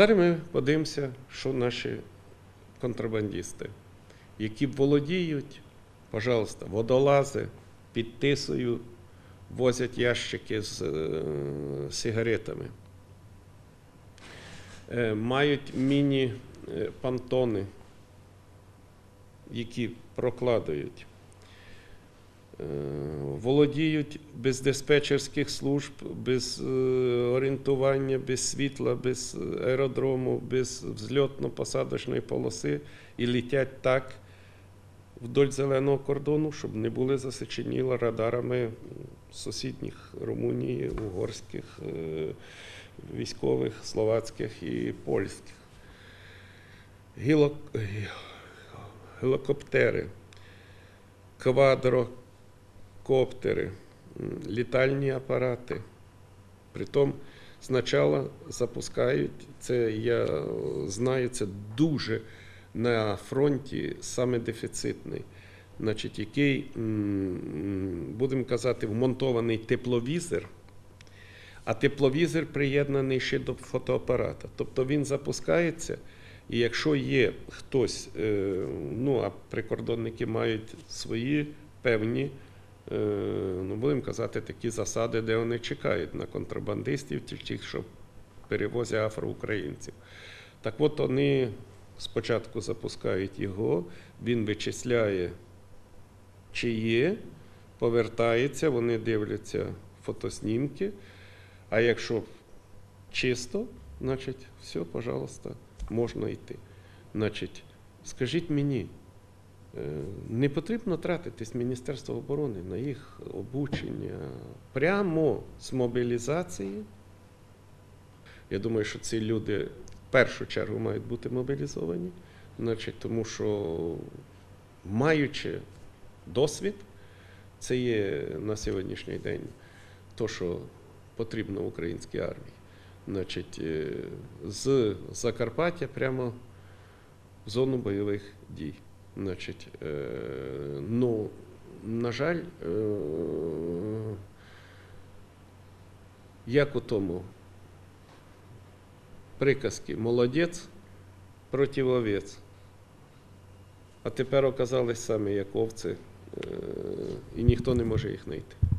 Зараз ми подивимося, що наші контрабандисти, які володіють, пожалуйста, водолази під тисою возять ящики з е, сигаретами, Е, мають міні-пантони, які прокладають. Володіють без диспетчерських служб, без е, орієнтування, без світла, без аеродрому, без взльотно-посадочної полоси і літять так вдоль зеленого кордону, щоб не були засиченіли радарами сусідніх Румунії, угорських е, військових, словацьких і польських. Гілок... Гелікоптери, квадрокоптери, м, літальні апарати. Притом спочатку запускають, це я знаю, це дуже на фронті саме дефіцитний, значить, який, будемо казати, вмонтований тепловізор, а тепловізор приєднаний ще до фотоапарата. Тобто він запускається, і якщо є хтось, е, ну а прикордонники мають свої певні, ну будемо казати, такі засади, де вони чекають на контрабандистів, ті- тих, що перевозять афроукраїнців. Так от вони спочатку запускають його, він вичисляє, чи є, повертається, вони дивляться фотоснімки. А якщо чисто, значить, все, пожалуйста, можна йти. Значить, скажіть мені, е, не потрібно тратитись Міністерство оборони на їх обучення прямо з мобілізації. Я думаю, що ці люди в першу чергу мають бути мобілізовані, значить, тому що маючи досвід, це є на сьогоднішній день то, що потрібно українській армії. Значить, е, з Закарпаття прямо в зону бойових дій. Значить, е, ну, на жаль, е, як у тому приказки молодець проти овець. А тепер оказались самі як овці, е, і ніхто не може їх знайти.